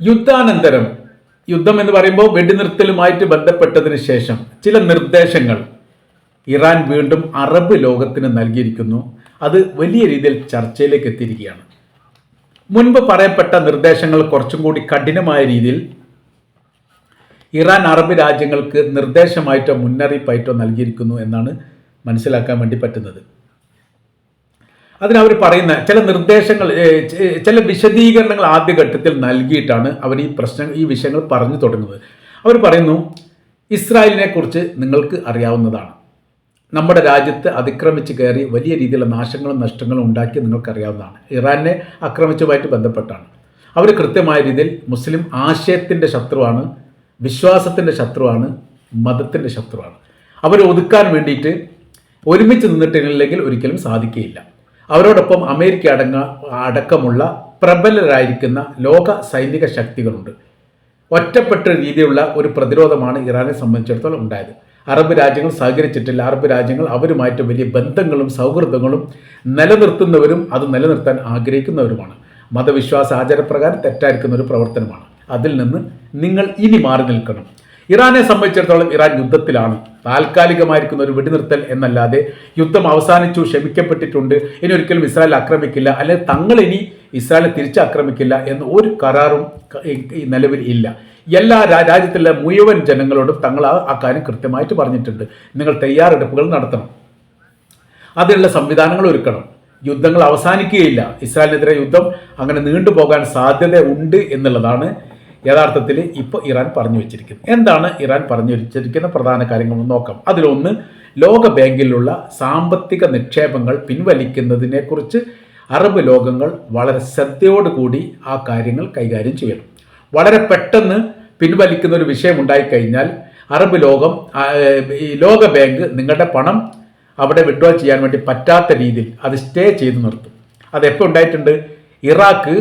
യുദ്ധാനന്തരം. യുദ്ധം എന്ന് പറയുമ്പോൾ വെടിനിർത്തലുമായിട്ട് ബന്ധപ്പെട്ടതിന് ശേഷം ചില നിർദ്ദേശങ്ങൾ. ഇറാൻ വീണ്ടും അറബ് ലോകത്തിന് നൽകിയിരിക്കുന്നു. അത് വലിയ രീതിയിൽ ചർച്ചയിലേക്ക് എത്തിയിരിക്കുകയാണ്. മുൻപ് പറയപ്പെട്ട നിർദ്ദേശങ്ങൾ കുറച്ചും കൂടി കഠിനമായ രീതിയിൽ ഇറാൻ അറബ് രാജ്യങ്ങൾക്ക് നിർദ്ദേശമായിട്ടോ മുന്നറിയിപ്പായിട്ടോ നൽകിയിരിക്കുന്നു എന്നാണ് മനസ്സിലാക്കാൻ വേണ്ടി പറ്റുന്നത്. അതിനവർ പറയുന്ന ചില നിർദ്ദേശങ്ങൾ ചില വിശദീകരണങ്ങൾ ആദ്യഘട്ടത്തിൽ നൽകിയിട്ടാണ് അവർ ഈ പ്രശ്നം ഈ വിഷയങ്ങൾ പറഞ്ഞു തുടങ്ങുന്നത്. അവർ പറയുന്നു ഇസ്രായേലിനെ കുറിച്ച് നിങ്ങൾക്ക് അറിയാവുന്നതാണ്. നമ്മുടെ രാജ്യത്ത് അതിക്രമിച്ച് കയറി വലിയ രീതിയിലുള്ള നാശങ്ങളും നഷ്ടങ്ങളും ഉണ്ടാക്കി നിങ്ങൾക്കറിയാവുന്നതാണ്. ഇറാനെ ആക്രമിച്ചതുമായിട്ട് ബന്ധപ്പെട്ടാണ്. അവർ കൃത്യമായ രീതിയിൽ മുസ്ലിം ആശയത്തിന്റെ ശത്രുവാണ് വിശ്വാസത്തിന്റെ ശത്രുവാണ് മതത്തിന്റെ ശത്രുവാണ്. അവർ ഒതുക്കാൻ വേണ്ടിയിട്ട് ഒരുമിച്ച് നിന്നിട്ടില്ലെങ്കിൽ ഒരിക്കലും സാധിക്കുകയില്ല. അവരോടൊപ്പം അമേരിക്ക അടങ്ങ അടക്കമുള്ള പ്രബലരായിരിക്കുന്ന ലോക സൈനിക ശക്തികളുണ്ട്. ഒറ്റപ്പെട്ട രീതിയിലുള്ള ഒരു പ്രതിരോധമാണ് ഇറാനെ സംബന്ധിച്ചിടത്തോളം ഉണ്ടായത്. അറബ് രാജ്യങ്ങൾ സഹകരിച്ചിട്ടില്ല. അറബ് രാജ്യങ്ങൾ അവരുമായിട്ട് വലിയ ബന്ധങ്ങളും സൗഹൃദങ്ങളും നിലനിർത്തുന്നവരും അത് നിലനിർത്താൻ ആഗ്രഹിക്കുന്നവരുമാണ്. മതവിശ്വാസ ആചാരപ്രകാരം തെറ്റായിരിക്കുന്ന ഒരു പ്രവർത്തനമാണ്. അതിൽ നിന്ന് നിങ്ങൾ ഇനി മാറി നിൽക്കണം. ഇറാനെ സംബന്ധിച്ചിടത്തോളം ഇറാൻ യുദ്ധത്തിലാണ്. താൽക്കാലികമായിരിക്കുന്ന ഒരു വെടിനിർത്തൽ എന്നല്ലാതെ യുദ്ധം അവസാനിച്ചു ക്ഷമിക്കപ്പെട്ടിട്ടുണ്ട്. ഇനി ഒരിക്കലും ഇസ്രായേൽ ആക്രമിക്കില്ല. അല്ലെങ്കിൽ തങ്ങൾ ഇനി ഇസ്രായേലിനെ തിരിച്ചാക്രമിക്കില്ല എന്ന ഒരു കരാറും നിലവിൽ ഇല്ല. എല്ലാ രാജ്യത്തിലെ മുഴുവൻ ജനങ്ങളോടും തങ്ങൾ ആ കാര്യം കൃത്യമായിട്ട് പറഞ്ഞിട്ടുണ്ട്. നിങ്ങൾ തയ്യാറെടുപ്പുകൾ നടത്തണം. അതിനുള്ള സംവിധാനങ്ങൾ ഒരുക്കണം. യുദ്ധങ്ങൾ അവസാനിക്കുകയില്ല. ഇസ്രായേലിനെതിരെ യുദ്ധം അങ്ങനെ നീണ്ടുപോകാൻ സാധ്യത ഉണ്ട് എന്നുള്ളതാണ് യഥാർത്ഥത്തിൽ ഇപ്പോൾ ഇറാൻ പറഞ്ഞു വെച്ചിരിക്കുന്നത് എന്താണ് ഇറാൻ പറഞ്ഞു വെച്ചിരിക്കുന്ന പ്രധാന കാര്യങ്ങൾ നോക്കാം. അതിലൊന്ന് ലോക ബാങ്കിലുള്ള സാമ്പത്തിക നിക്ഷേപങ്ങൾ പിൻവലിക്കുന്നതിനെക്കുറിച്ച് അറബ് ലോകങ്ങൾ വളരെ ശ്രദ്ധയോടുകൂടി ആ കാര്യങ്ങൾ കൈകാര്യം ചെയ്യണം. വളരെ പെട്ടെന്ന് പിൻവലിക്കുന്ന ഒരു വിഷയം ഉണ്ടായിക്കഴിഞ്ഞാൽ അറബ് ലോകം ലോക ബാങ്ക് നിങ്ങളുടെ പണം അവിടെ വിഡ്രോ ചെയ്യാൻ വേണ്ടി പറ്റാത്ത രീതിയിൽ അത് സ്റ്റേ ചെയ്ത് നിർത്തും. അതെപ്പോൾ ഉണ്ടായിട്ടുണ്ട്? ഇറാഖ്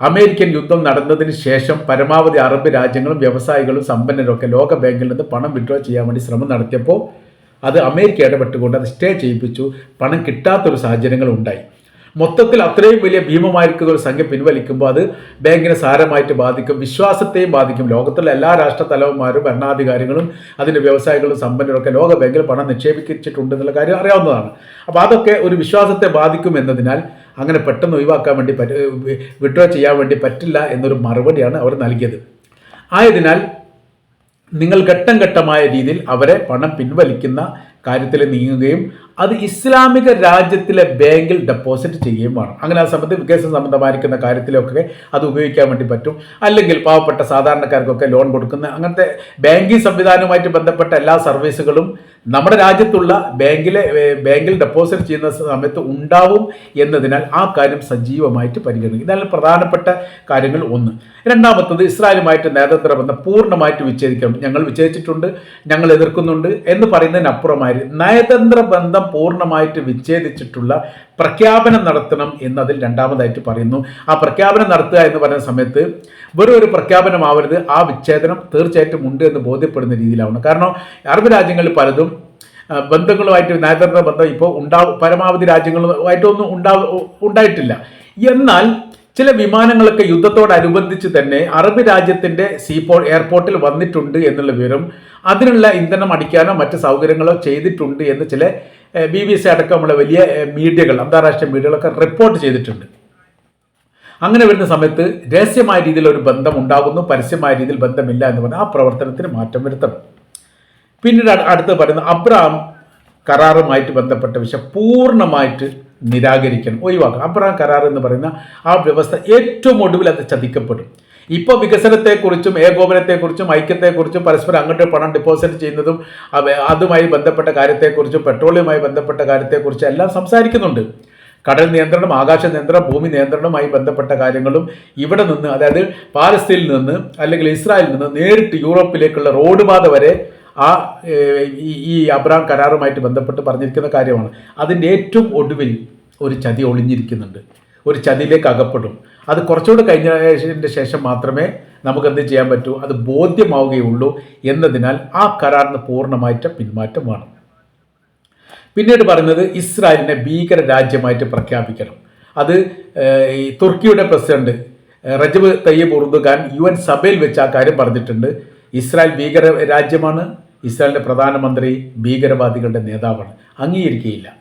അമേരിക്കൻ യുദ്ധം നടന്നതിന് ശേഷം പരമാവധി അറബ് രാജ്യങ്ങളും വ്യവസായികളും സമ്പന്നരൊക്കെ ലോക ബാങ്കിൽ നിന്ന് പണം വിഡ്രോ ചെയ്യാൻ വേണ്ടി ശ്രമം നടത്തിയപ്പോൾ അത് അമേരിക്ക ഇടപെട്ടുകൊണ്ട് അത് സ്റ്റേ ചെയ്യിപ്പിച്ചു. പണം കിട്ടാത്തൊരു സാഹചര്യങ്ങൾ ഉണ്ടായി. മൊത്തത്തിൽ അത്രയും വലിയ ഭീമമായിരിക്കുന്ന ഒരു സംഖ്യ പിൻവലിക്കുമ്പോൾ അത് ബാങ്കിനെ സാരമായിട്ട് ബാധിക്കും വിശ്വാസത്തെയും ബാധിക്കും. ലോകത്തുള്ള എല്ലാ രാഷ്ട്ര തലവന്മാരും ഭരണാധികാരികളും അതിന്റെ വ്യവസായികളും സമ്പന്നരൊക്കെ ലോക ബാങ്കിൽ പണം നിക്ഷേപിച്ചിട്ടുണ്ട് എന്നുള്ള കാര്യം അറിയാവുന്നതാണ്. അപ്പോൾ അതൊക്കെ ഒരു വിശ്വാസത്തെ ബാധിക്കും എന്നതിനാൽ അങ്ങനെ പെട്ടെന്ന് ഒഴിവാക്കാൻ വേണ്ടി പറ്റ ചെയ്യാൻ വേണ്ടി പറ്റില്ല എന്നൊരു മറുപടിയാണ് അവർ നൽകിയത്. ആയതിനാൽ നിങ്ങൾ ഘട്ടം ഘട്ടമായ രീതിയിൽ അവരെ പണം പിൻവലിക്കുന്ന കാര്യത്തിൽ നീങ്ങുകയും അത് ഇസ്ലാമിക രാജ്യത്തിലെ ബാങ്കിൽ ഡെപ്പോസിറ്റ് ചെയ്യുകയും വേണം. അങ്ങനെ ആ സംബന്ധ വികസന സംബന്ധമായിരിക്കുന്ന കാര്യത്തിലൊക്കെ അത് ഉപയോഗിക്കാൻ വേണ്ടി പറ്റും. അല്ലെങ്കിൽ പാവപ്പെട്ട സാധാരണക്കാർക്കൊക്കെ ലോൺ കൊടുക്കുന്ന അങ്ങനത്തെ ബാങ്കിങ് സംവിധാനവുമായിട്ട് ബന്ധപ്പെട്ട എല്ലാ സർവീസുകളും നമ്മുടെ രാജ്യത്തുള്ള ബാങ്കിലെ ബാങ്കിൽ ഡെപ്പോസിറ്റ് ചെയ്യുന്ന സമയത്ത് ഉണ്ടാവും എന്നതിനാൽ ആ കാര്യം സജീവമായിട്ട് പരിഗണിക്കും. ഇതാണ് പ്രധാനപ്പെട്ട കാര്യങ്ങൾ ഒന്ന്. രണ്ടാമത്തത് ഇസ്രായേലുമായിട്ട് നേതൃത്വ ബന്ധം പൂർണമായിട്ട് വിച്ഛേദിക്കണം. ഞങ്ങൾ വിച്ഛേദിച്ചിട്ടുണ്ട് ഞങ്ങൾ എതിർക്കുന്നുണ്ട് എന്ന് പറയുന്നതിനപ്പുറമായി നയതന്ത്ര ബന്ധം പൂർണമായിട്ട് വിച്ഛേദിച്ചിട്ടുള്ള പ്രഖ്യാപനം നടത്തണം എന്നതിൽ രണ്ടാമതായിട്ട് പറയുന്നു. ആ പ്രഖ്യാപനം നടത്തുക എന്ന് പറയുന്ന സമയത്ത് വെറും ഒരു പ്രഖ്യാപനമാവരുത് ആ വിച്ഛേദനം തീർച്ചയായിട്ടും ഉണ്ട് എന്ന് ബോധ്യപ്പെടുന്ന രീതിയിലാവണം. കാരണം അറബ് രാജ്യങ്ങളിൽ പലതും ബന്ധങ്ങളുമായിട്ട് നയതന്ത്ര ബന്ധം ഇപ്പോൾ ഉണ്ടാവും പരമാവധി രാജ്യങ്ങളുമായിട്ടൊന്നും ഉണ്ടാ ഉണ്ടായിട്ടില്ല. എന്നാൽ ചില വിമാനങ്ങളൊക്കെ യുദ്ധത്തോടനുബന്ധിച്ച് തന്നെ അറബ് രാജ്യത്തിന്റെ സീപോ എയർപോർട്ടിൽ വന്നിട്ടുണ്ട് എന്നുള്ള വിവരം അതിനുള്ള ഇന്ധനം അടിക്കാനോ മറ്റ് സൗകര്യങ്ങളോ ചെയ്തിട്ടുണ്ട് എന്ന് ചില ബി ബി സി അടക്കമുള്ള വലിയ മീഡിയകൾ അന്താരാഷ്ട്ര മീഡിയകളൊക്കെ റിപ്പോർട്ട് ചെയ്തിട്ടുണ്ട്. അങ്ങനെ വരുന്ന സമയത്ത് രഹസ്യമായ രീതിയിൽ ഒരു ബന്ധം ഉണ്ടാകുന്നു പരസ്യമായ രീതിയിൽ ബന്ധമില്ല എന്ന് പറഞ്ഞാൽ ആ പ്രവർത്തനത്തിന് മാറ്റം വരുത്തണം. പിന്നീട് അട്- അടുത്ത് പറയുന്ന അബ്രഹാം കരാറുമായിട്ട് ബന്ധപ്പെട്ട വിഷയം പൂർണമായിട്ട് നിരാകരിക്കണം. ഒഴിവാക്കണം. അബ്രഹാം കരാർ എന്ന് പറയുന്ന ആ വ്യവസ്ഥ ഏറ്റവും ഒടുവിൽ അത് ചതിക്കപ്പെടും. ഇപ്പോൾ വികസനത്തെക്കുറിച്ചും ഏകോപനത്തെക്കുറിച്ചും ഐക്യത്തെക്കുറിച്ചും പരസ്പരം അങ്ങോട്ട് പണം ഡിപ്പോസിറ്റ് ചെയ്യുന്നതും അതുമായി ബന്ധപ്പെട്ട കാര്യത്തെക്കുറിച്ചും പെട്രോളിയവുമായി ബന്ധപ്പെട്ട കാര്യത്തെക്കുറിച്ചും എല്ലാം സംസാരിക്കുന്നുണ്ട്. കടൽ നിയന്ത്രണം ആകാശ നിയന്ത്രണം ഭൂമി നിയന്ത്രണവുമായി ബന്ധപ്പെട്ട കാര്യങ്ങളും ഇവിടെ നിന്ന് അതായത് പാലസ്തീനിൽ നിന്ന് അല്ലെങ്കിൽ ഇസ്രായേലിൽ നിന്ന് നേരിട്ട് യൂറോപ്പിലേക്കുള്ള റോഡ് പാത വരെ ആ ഈ അബ്രാം കരാറുമായിട്ട് ബന്ധപ്പെട്ട് പറഞ്ഞിരിക്കുന്ന കാര്യമാണ്. അതിന്റെ ഏറ്റവും ഒടുവിൽ ഒരു ചതി ഒളിഞ്ഞിരിക്കുന്നുണ്ട്. ഒരു ചതിയിലേക്ക് അകപ്പെടും. അത് കുറച്ചുകൂടെ കഴിഞ്ഞതിന് ശേഷം മാത്രമേ നമുക്ക് എന്ത് ചെയ്യാൻ പറ്റൂ? അത് ബോധ്യമാവുകയുള്ളൂ എന്നതിനാൽ ആ കരാറിന് പൂർണമായിട്ട് പിന്മാറ്റം വേണം. പിന്നീട് പറയുന്നത് ഇസ്രായേലിനെ ഭീകര രാജ്യമായിട്ട് പ്രഖ്യാപിക്കണം. അത് ഈ തുർക്കിയുടെ president Recep Tayyip Erdogan U N സഭയിൽ വെച്ച് ആ കാര്യം പറഞ്ഞിട്ടുണ്ട്. ഇസ്രായേൽ ഭീകര രാജ്യമാണ് ഇസ്രായേലിന്റെ പ്രധാനമന്ത്രി ഭീകരവാദികളുടെ നേതാവാണ്. അംഗീകരിക്കുകയില്ല.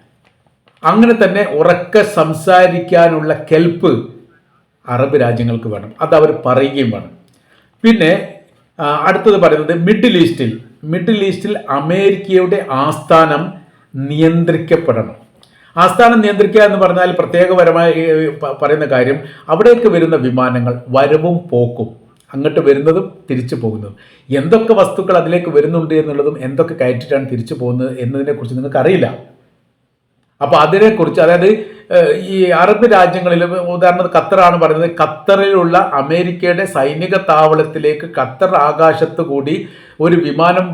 അങ്ങനെ തന്നെ ഉറക്കെ സംസാരിക്കാനുള്ള കെൽപ്പ് അറബ് രാജ്യങ്ങൾക്ക് വേണം. അത് അവർ പറയുകയും വേണം. പിന്നെ അടുത്തത് പറയുന്നത് മിഡിൽ ഈസ്റ്റിൽ. മിഡിൽ ഈസ്റ്റിൽ അമേരിക്കയുടെ ആസ്ഥാനം നിയന്ത്രിക്കപ്പെടണം. ആസ്ഥാനം നിയന്ത്രിക്കുക എന്ന് പറഞ്ഞാൽ പ്രത്യേകപരമായി പറയുന്ന കാര്യം അവിടേക്ക് വരുന്ന വിമാനങ്ങൾ വരവും പോക്കും. അങ്ങോട്ട് വരുന്നതും തിരിച്ചു പോകുന്നതും. എന്തൊക്കെ വസ്തുക്കൾ അതിലേക്ക് വരുന്നുണ്ട് എന്നുള്ളതും എന്തൊക്കെ കയറ്റിട്ടാണ് തിരിച്ചു പോകുന്നത് എന്നതിനെക്കുറിച്ച് നിങ്ങൾക്ക് അറിയില്ല അപ്പോൾ അതിനെക്കുറിച്ച് അതായത് ഈ അറബ് രാജ്യങ്ങളിൽ ഉദാഹരണത്തിന് ഖത്തറാണ് പറയുന്നത് ഖത്തറിലുള്ള അമേരിക്കയുടെ സൈനിക താവളത്തിലേക്ക് ഖത്തർ ആകാശത്ത് കൂടി ഒരു വിമാനം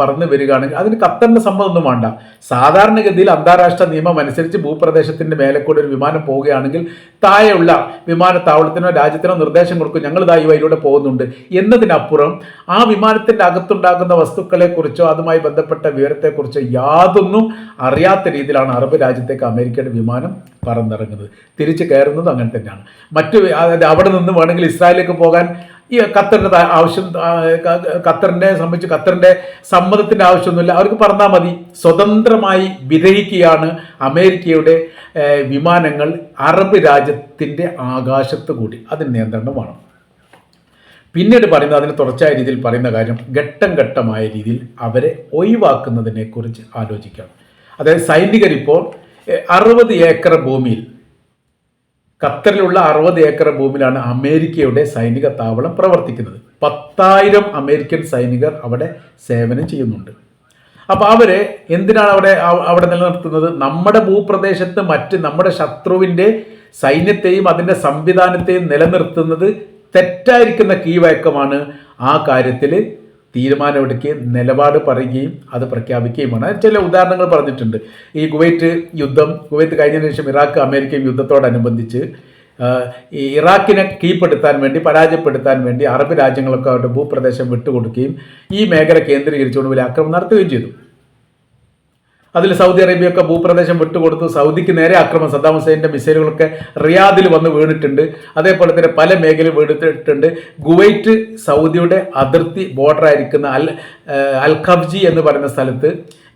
പറന്ന് വരികയാണെങ്കിൽ അതിന് ഖത്തറിന്റെ സമ്മതമൊന്നും വേണ്ട. സാധാരണഗതിയിൽ അന്താരാഷ്ട്ര നിയമം അനുസരിച്ച് ഭൂപ്രദേശത്തിന്റെ മേലെ കൂടെ ഒരു വിമാനം പോവുകയാണെങ്കിൽ താഴെയുള്ള വിമാനത്താവളത്തിനോ രാജ്യത്തിനോ നിർദ്ദേശം കൊടുക്കും ഞങ്ങൾ ഇതാ ഈ വഴിയിലൂടെ പോകുന്നുണ്ട്. എന്നതിനപ്പുറം ആ വിമാനത്തിന്റെ അകത്തുണ്ടാകുന്ന വസ്തുക്കളെക്കുറിച്ചോ അതുമായി ബന്ധപ്പെട്ട വിവരത്തെക്കുറിച്ചോ യാതൊന്നും അറിയാത്ത രീതിയിലാണ് അറബ് രാജ്യത്തേക്ക് അമേരിക്കയുടെ വിമാനം പറന്നിറങ്ങുന്നത്. തിരിച്ച് കയറുന്നത് അങ്ങനെ തന്നെയാണ്. മറ്റു അവിടെ നിന്ന് വേണമെങ്കിൽ ഇസ്രായേലിലേക്ക് പോകാൻ ഈ ഖത്തറിന്റെ ആവശ്യം ഖത്തറിനെ സംബന്ധിച്ച് ഖത്തറിന്റെ സമ്മതത്തിന്റെ ആവശ്യമൊന്നുമില്ല. അവർക്ക് പറഞ്ഞാൽ മതി സ്വതന്ത്രമായി വിരഹിക്കുകയാണ് അമേരിക്കയുടെ വിമാനങ്ങൾ അറബ് രാജ്യത്തിന്റെ ആകാശത്ത് കൂടി. അതിന് നിയന്ത്രണമാണ് പിന്നീട് പറയുന്നത് അതിന് തുടർച്ചയായ രീതിയിൽ പറയുന്ന കാര്യം ഘട്ടം ഘട്ടമായ രീതിയിൽ അവരെ ഒഴിവാക്കുന്നതിനെക്കുറിച്ച് ആലോചിക്കാം ആലോചിക്കണം. അതായത് സൈനികരിപ്പോൾ അറുപത് ഏക്കർ ഭൂമിയിൽ ഖത്തറിലുള്ള അറുപത് ഏക്കർ ഭൂമിയിലാണ് അമേരിക്കയുടെ സൈനിക താവളം പ്രവർത്തിക്കുന്നത്. പത്തായിരം അമേരിക്കൻ സൈനികർ അവിടെ സേവനം ചെയ്യുന്നുണ്ട്. അപ്പോൾ അവർ എന്തിനാണ് അവിടെ അവിടെ നിലനിർത്തുന്നത്? നമ്മുടെ ഭൂപ്രദേശത്ത് മറ്റ് നമ്മുടെ ശത്രുവിന്റെ സൈന്യത്തെയും അതിന്റെ സംവിധാനത്തെയും നിലനിർത്തുന്നത് തെറ്റായിരിക്കുന്ന കീവയക്കമാണ് ആ കാര്യത്തിൽ തീരുമാനമെടുക്കുകയും നിലപാട് പറയുകയും അത് പ്രഖ്യാപിക്കുകയുമാണ്. ചില ഉദാഹരണങ്ങൾ പറഞ്ഞിട്ടുണ്ട്. ഈ കുവൈറ്റ് യുദ്ധം കുവൈറ്റ് കഴിഞ്ഞതിന് ശേഷം ഇറാഖ് അമേരിക്കയും യുദ്ധത്തോടനുബന്ധിച്ച് ഈ ഇറാഖിനെ കീഴ്പ്പെടുത്താൻ വേണ്ടി പരാജയപ്പെടുത്താൻ വേണ്ടി അറബ് രാജ്യങ്ങളൊക്കെ അവരുടെ ഭൂപ്രദേശം വിട്ടുകൊടുക്കുകയും ഈ മേഖല കേന്ദ്രീകരിച്ചുകൊണ്ട് വലിയ ആക്രമണം നടത്തുകയും ചെയ്തു. അതിൽ സൗദി അറേബ്യയൊക്കെ ഭൂപ്രദേശം വിട്ടുകൊടുത്തു സൗദിക്ക് നേരെ ആക്രമണം സദ്ദാം ഹുസൈന്റെ മിസൈലുകളൊക്കെ റിയാദിൽ വന്ന് വീണിട്ടുണ്ട്. അതേപോലെ തന്നെ പല മേഖലയിൽ വീണിട്ടുണ്ട്. ഗുവൈറ്റ് സൗദിയുടെ അതിർത്തി ബോർഡറായിരിക്കുന്ന അൽ അൽ ഖബ്ജി എന്ന് പറയുന്ന സ്ഥലത്ത്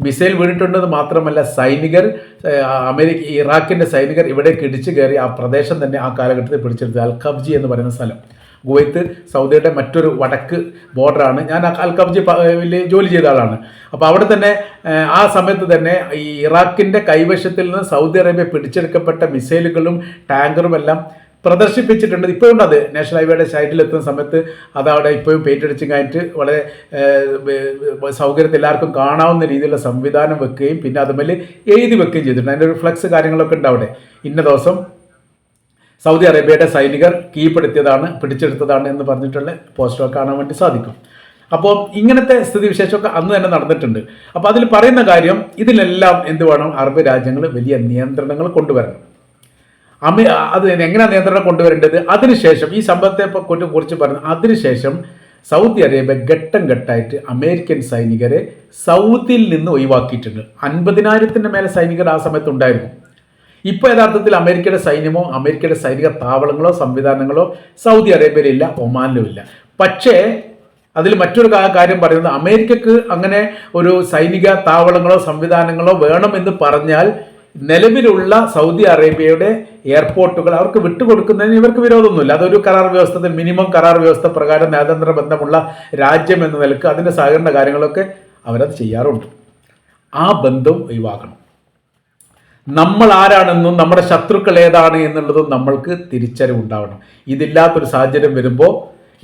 മിസൈൽ വീണിട്ടുണ്ടെന്ന് മാത്രമല്ല സൈനികർ അമേരിക്ക ഇറാഖിന്റെ സൈനികർ ഇവിടേക്ക് ഇടിച്ചു കയറി ആ പ്രദേശം തന്നെ ആ കാലഘട്ടത്തിൽ പിടിച്ചെടുത്തത് അൽ ഖബ്ജി എന്ന് പറയുന്ന സ്ഥലം. കുവൈത്ത് സൗദിയുടെ മറ്റൊരു വടക്ക് ബോർഡറാണ്. ഞാൻ അൽക്കബ്ജി ജോലി ചെയ്ത ആളാണ്. അപ്പോൾ അവിടെ തന്നെ ആ സമയത്ത് തന്നെ ഈ ഇറാഖിന്റെ കൈവശത്തിൽ നിന്ന് സൗദി അറേബ്യ പിടിച്ചെടുക്കപ്പെട്ട മിസൈലുകളും ടാങ്കറും എല്ലാം പ്രദർശിപ്പിച്ചിട്ടുണ്ട്. ഇപ്പോഴും അത് നാഷണൽ ഹൈവേയുടെ സൈഡിലെത്തുന്ന സമയത്ത് അത് അവിടെ ഇപ്പോഴും പെയിന്റ് അടിച്ചും കഴിഞ്ഞിട്ട് വളരെ സൗകര്യത്തിൽ എല്ലാവർക്കും കാണാവുന്ന രീതിയിലുള്ള സംവിധാനം വെക്കുകയും പിന്നെ അതുമേൽ എഴുതി വെക്കുകയും ചെയ്തിട്ടുണ്ട്. അതിന്റെ ഒരു ഫ്ലക്സ് കാര്യങ്ങളൊക്കെ ഉണ്ട് അവിടെ. ഇന്ന ദിവസം സൗദി അറേബ്യയുടെ സൈനികർ കീഴ്പ്പെടുത്തിയതാണ് പിടിച്ചെടുത്തതാണ് എന്ന് പറഞ്ഞിട്ടുള്ള പോസ്റ്റർ കാണാൻ വേണ്ടി സാധിക്കും. അപ്പോൾ ഇങ്ങനത്തെ സ്ഥിതിവിശേഷമൊക്കെ അന്ന് തന്നെ നടന്നിട്ടുണ്ട്. അപ്പോൾ അതിൽ പറയുന്ന കാര്യം ഇതിലെല്ലാം എന്ത് വേണം? അറബ് രാജ്യങ്ങൾ വലിയ നിയന്ത്രണങ്ങൾ കൊണ്ടുവരണം. അമി അത് എങ്ങനെയാണ് നിയന്ത്രണം കൊണ്ടുവരേണ്ടത്? അതിനുശേഷം ഈ സംഭവത്തെ കുറിച്ച് പറഞ്ഞു അതിനുശേഷം സൗദി അറേബ്യ ഘട്ടം ഘട്ടമായിട്ട് അമേരിക്കൻ സൈനികരെ സൗദിയിൽ നിന്ന് ഒഴിവാക്കിയിട്ടുണ്ട്. അൻപതിനായിരത്തിന്റെ മേലെ സൈനികർ ആ സമയത്ത് ഉണ്ടായിരുന്നു. ഇപ്പോൾ യഥാർത്ഥത്തിൽ അമേരിക്കയുടെ സൈന്യമോ അമേരിക്കയുടെ സൈനിക താവളങ്ങളോ സംവിധാനങ്ങളോ സൗദി അറേബ്യയിലില്ല ഒമാനിലുമില്ല പക്ഷേ അതിൽ മറ്റൊരു കാര്യം പറയുന്നത് അമേരിക്കക്ക് അങ്ങനെ ഒരു സൈനിക താവളങ്ങളോ സംവിധാനങ്ങളോ വേണമെന്ന് പറഞ്ഞാൽ നിലവിലുള്ള സൗദി അറേബ്യയുടെ എയർപോർട്ടുകൾ അവർക്ക് വിട്ടുകൊടുക്കുന്നതിന് ഇവർക്ക് വിരോധമൊന്നുമില്ല. അതൊരു കരാർ വ്യവസ്ഥ മിനിമം കരാർ വ്യവസ്ഥ പ്രകാരം നയതന്ത്ര ബന്ധമുള്ള രാജ്യം എന്ന നിലയ്ക്ക് അതിന്റെ സഹകരണ കാര്യങ്ങളൊക്കെ അവരത് ചെയ്യാറുണ്ട്. ആ ബന്ധം ഒഴിവാക്കണം. നമ്മൾ ആരാണെന്നും നമ്മുടെ ശത്രുക്കൾ ഏതാണ് എന്നുള്ളതും നമ്മൾക്ക് തിരിച്ചറിവുണ്ടാവണം ഇതില്ലാത്തൊരു സാഹചര്യം വരുമ്പോൾ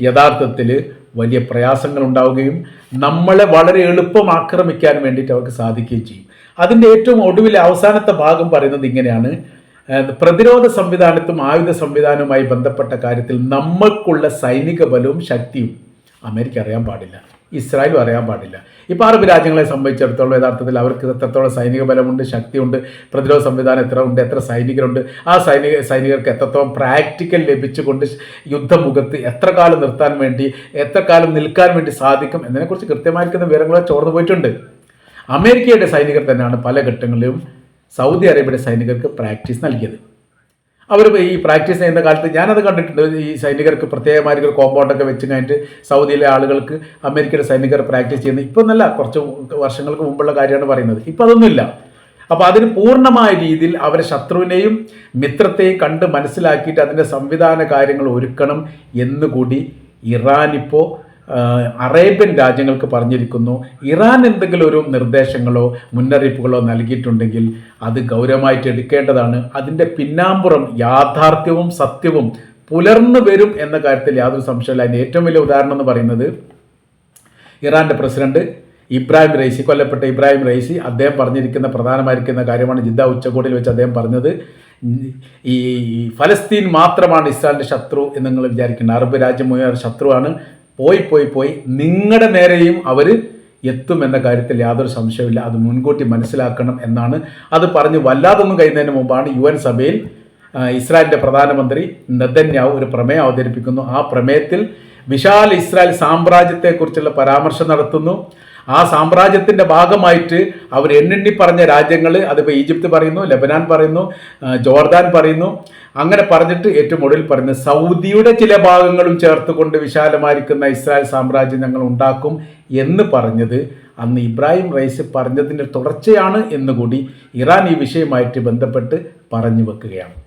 യഥാർത്ഥത്തിൽ വലിയ പ്രയാസങ്ങൾ ഉണ്ടാവുകയും നമ്മളെ വളരെ എളുപ്പം ആക്രമിക്കാൻ വേണ്ടിയിട്ട് അവർക്ക് സാധിക്കുകയും ചെയ്യും. അതിന്റെ ഏറ്റവും ഒടുവിലെ അവസാനത്തെ ഭാഗം പറയുന്നത് ഇങ്ങനെയാണ്. പ്രതിരോധ സംവിധാനത്തും ആയുധ സംവിധാനവുമായി ബന്ധപ്പെട്ട കാര്യത്തിൽ നമ്മൾക്കുള്ള സൈനിക ബലവും ശക്തിയും അമേരിക്ക അറിയാൻ പാടില്ല. ഇസ്രായേലും അറിയാൻ പാടില്ല. ഇപ്പോൾ അറബ് രാജ്യങ്ങളെ സംബന്ധിച്ചിടത്തോളം യഥാർത്ഥത്തിൽ അവർക്ക് എത്രത്തോളം സൈനിക ബലമുണ്ട് ശക്തിയുണ്ട് പ്രതിരോധ സംവിധാനം എത്ര ഉണ്ട് എത്ര സൈനികരുണ്ട് ആ സൈനിക സൈനികർക്ക് എത്രത്തോളം പ്രാക്ടിക്കൽ ലഭിച്ചുകൊണ്ട് യുദ്ധമുഖത്ത് എത്ര കാലം നിർത്താൻ വേണ്ടി എത്ര കാലം നിൽക്കാൻ വേണ്ടി സാധിക്കും എന്നതിനെക്കുറിച്ച് കൃത്യമായിരിക്കുന്ന വിവരങ്ങൾ ചോർന്നു പോയിട്ടുണ്ട്. അമേരിക്കയുടെ സൈനികർ തന്നെയാണ് പല ഘട്ടങ്ങളിലും സൗദി അറേബ്യയുടെ സൈനികർക്ക് പ്രാക്ടീസ് നൽകിയത്. അവർ ഈ പ്രാക്ടീസ് ചെയ്യുന്ന കാലത്ത് ഞാനത് കണ്ടിട്ടുണ്ട്. ഈ സൈനികർക്ക് പ്രത്യേകമായിട്ട് ഒരു കോമ്പൗണ്ടൊക്കെ വെച്ച് കഴിഞ്ഞിട്ട് സൗദിയിലെ ആളുകൾക്ക് അമേരിക്കയുടെ സൈനികർ പ്രാക്ടീസ് ചെയ്യുന്നത് ഇപ്പം നല്ല കുറച്ച് വർഷങ്ങൾക്ക് മുമ്പുള്ള കാര്യമാണ് പറയുന്നത്. ഇപ്പം അതൊന്നുമില്ല അപ്പോൾ അതിന് പൂർണമായ രീതിയിൽ അവരെ ശത്രുവിനെയും മിത്രത്തെയും കണ്ട് മനസ്സിലാക്കിയിട്ട് അതിന്റെ സംവിധാന കാര്യങ്ങൾ ഒരുക്കണം എന്നുകൂടി ഇറാൻ ഇപ്പോൾ അറേബ്യൻ രാജ്യങ്ങൾക്ക് പറഞ്ഞിരിക്കുന്നു ഇറാൻ എന്തെങ്കിലും ഒരു നിർദ്ദേശങ്ങളോ മുന്നറിയിപ്പുകളോ നൽകിയിട്ടുണ്ടെങ്കിൽ അത് ഗൗരവമായിട്ട് എടുക്കേണ്ടതാണ്. അതിന്റെ പിന്നാമ്പുറം യാഥാർത്ഥ്യവും സത്യവും പുലർന്നു വരും എന്ന കാര്യത്തിൽ യാതൊരു സംശയമില്ല അതിന്റെ ഏറ്റവും വലിയ ഉദാഹരണം എന്ന് പറയുന്നത് ഇറാന്റെ പ്രസിഡന്റ് ഇബ്രാഹിം റൈസി കൊല്ലപ്പെട്ട ഇബ്രാഹിം റൈസി അദ്ദേഹം പറഞ്ഞിരിക്കുന്ന പ്രധാനമായിരിക്കുന്ന കാര്യമാണ് ജിദ്ദ ഉച്ചകോടിയിൽ വെച്ച് അദ്ദേഹം പറഞ്ഞത്. ഈ ഫലസ്തീൻ മാത്രമാണ് ഇസ്രായേലിന്റെ ശത്രു എന്ന് നിങ്ങൾ വിചാരിക്കുന്നത് അറബ് രാജ്യം മുഴുവൻ ശത്രുവാണ്. പോയി പോയി പോയി നിങ്ങളുടെ നേരെയും അവർ എത്തും എന്ന കാര്യത്തിൽ യാതൊരു സംശയമില്ല അത് മുൻകൂട്ടി മനസ്സിലാക്കണം എന്നാണ് അത് പറഞ്ഞ് വല്ലാതൊന്നും കഴിയുന്നതിന് മുമ്പാണ് യു എൻ സഭയിൽ ഇസ്രായേലിന്റെ പ്രധാനമന്ത്രി നെതന്യാവ് ഒരു പ്രമേയം അവതരിപ്പിക്കുന്നു. ആ പ്രമേയത്തിൽ വിശാൽ ഇസ്രായേൽ സാമ്രാജ്യത്തെക്കുറിച്ചുള്ള പരാമർശം നടത്തുന്നു. ആ സാമ്രാജ്യത്തിന്റെ ഭാഗമായിട്ട് അവർ എണ്ണെണ്ണി പറഞ്ഞ രാജ്യങ്ങൾ അതിപ്പോൾ ഈജിപ്ത് പറയുന്നു ലബനാൻ പറയുന്നു ജോർദാൻ പറയുന്നു. അങ്ങനെ പറഞ്ഞിട്ട് ഏറ്റവും ഒടുവിൽ പറയുന്നത് സൗദിയുടെ ചില ഭാഗങ്ങളും ചേർത്തുകൊണ്ട് വിശാലമായിരിക്കുന്ന ഇസ്രായേൽ സാമ്രാജ്യം ഞങ്ങൾ ഉണ്ടാക്കും എന്ന് പറഞ്ഞത് അന്ന് ഇബ്രാഹിം റൈസ് പറഞ്ഞതിന്റെ തുടർച്ചയാണ് എന്നുകൂടി ഇറാൻ ഈ വിഷയമായിട്ട് ബന്ധപ്പെട്ട് പറഞ്ഞു വെക്കുകയാണ്.